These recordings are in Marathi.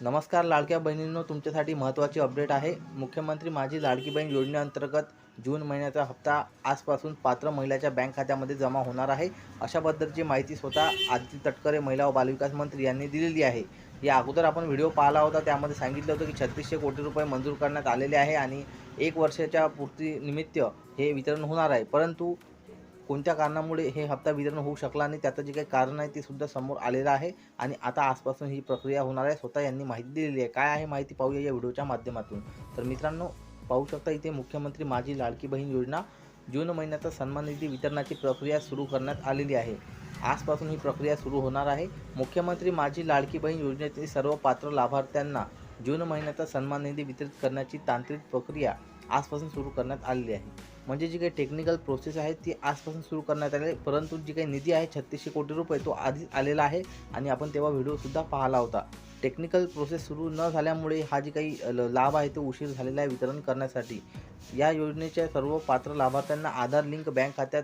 नमस्कार लाडक्या बहिणींनो. तुमच्यासाठी महत्त्वाची अपडेट आहे. मुख्यमंत्री माझी लाडकी बहीण योजनेअंतर्गत जून महिन्याचा हप्ता आजपासून पात्र महिलाच्या बँक खात्यामध्ये जमा होणार आहे. अशाबद्दलची माहिती स्वतः आदिती तटकरे महिला व बालविकास मंत्री यांनी दिलेली आहे. या अगोदर आपण व्हिडिओ पाहिला होता त्यामध्ये सांगितलं होतं की छत्तीसशे कोटी रुपये मंजूर करण्यात आलेले आहे आणि एक वर्षाच्या पूर्तीनिमित्त हे वितरण होणार आहे. परंतु कोणत्या कारणामुळे हे हप्ता वितरण होऊ शकला आणि त्याचं जे काही कारण आहे ते सुद्धा समोर आलेलं आहे आणि आता आजपासून ही प्रक्रिया होणार आहे. स्वतः यांनी माहिती दिलेली आहे. काय आहे माहिती पाहूया या व्हिडिओच्या माध्यमातून. तर मित्रांनो पाहू शकता इथे मुख्यमंत्री माझी लाडकी बहीण योजना जून महिन्याचा सन्मान निधी वितरणाची प्रक्रिया सुरू करण्यात आलेली आहे. आजपासून ही प्रक्रिया सुरू होणार आहे. मुख्यमंत्री माझी लाडकी बहीण योजनेतील सर्व पात्र लाभार्थ्यांना जून महिन्याचा सन्मान निधी वितरित करण्याची तांत्रिक प्रक्रिया आजपासून सुरू करण्यात आलेली आहे. म्हणजे जी काही टेक्निकल प्रोसेस आहे ती आजपासून सुरू करण्यात आली परंतु जी काही निधी आहे छत्तीसशे कोटी रुपये तो आधीच आलेला आहे आणि आपण तेव्हा व्हिडिओसुद्धा पाहिला होता. टेक्निकल प्रोसेस सुरू न झाल्यामुळे हा जी काही ल- लाभ आहे तो उशीर झालेला आहे वितरण करण्यासाठी. या योजनेच्या सर्व पात्र लाभार्थ्यांना आधार लिंक बँक खात्यात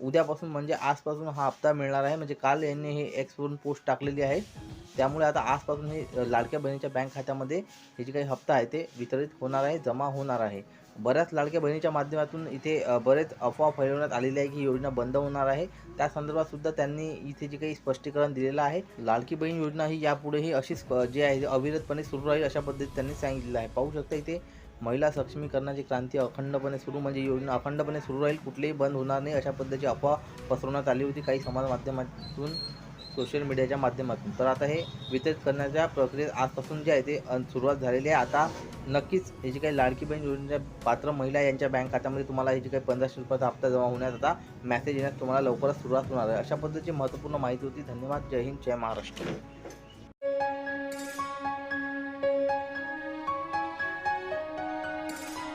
उद्यापासून म्हणजे आजपासून हा हप्ता मिळणार आहे. म्हणजे काल यांनी हे एक्सवरून पोस्ट टाकलेली आहे. त्यामुळे आता आजपासून हे लाडक्या बहिणीच्या बँक खात्यामध्ये हे जे काही हप्ता आहे ते वितरित होणार आहे जमा होणार आहे. बऱ्याच लाडक्या बहिणीच्या माध्यमातून इथे बरेच अफवा फैलवण्यात आलेली आहे की ही योजना बंद होणार आहे. त्या संदर्भात सुद्धा त्यांनी इथे जे काही स्पष्टीकरण दिलेलं आहे लाडकी बहीण योजना ही यापुढेही अशीच जे आहे अविरतपणे सुरू राहील अशा पद्धतीत त्यांनी सांगितलेलं आहे. पाहू शकता इथे महिला सक्षमीकरणाची क्रांती अखंडपणे सुरू म्हणजे योजना अखंडपणे सुरू राहील. कुठलेही बंद होणार नाही अशा पद्धतीची अफवा पसरवण्यात आली होती काही समाज माध्यमातून सोशल मीडियाच्या माध्यमातून. तर आता हे वितरित करण्याच्या प्रक्रियेत आजपासून जे आहे ते सुरुवात झालेली आहे. आता नक्कीच हे जी काही लाडकी बहीण योजनेच्या पात्र महिला यांच्या बँक खात्यामध्ये तुम्हाला हे जी काही पंधराशे रुपयाचा हप्ता जमा होण्यात आता मेसेज येण्यास तुम्हाला लवकरच सुरुवात होणार आहे. अशा पद्धतीची महत्त्वपूर्ण माहिती होती. धन्यवाद. जय हिंद. जय महाराष्ट्र.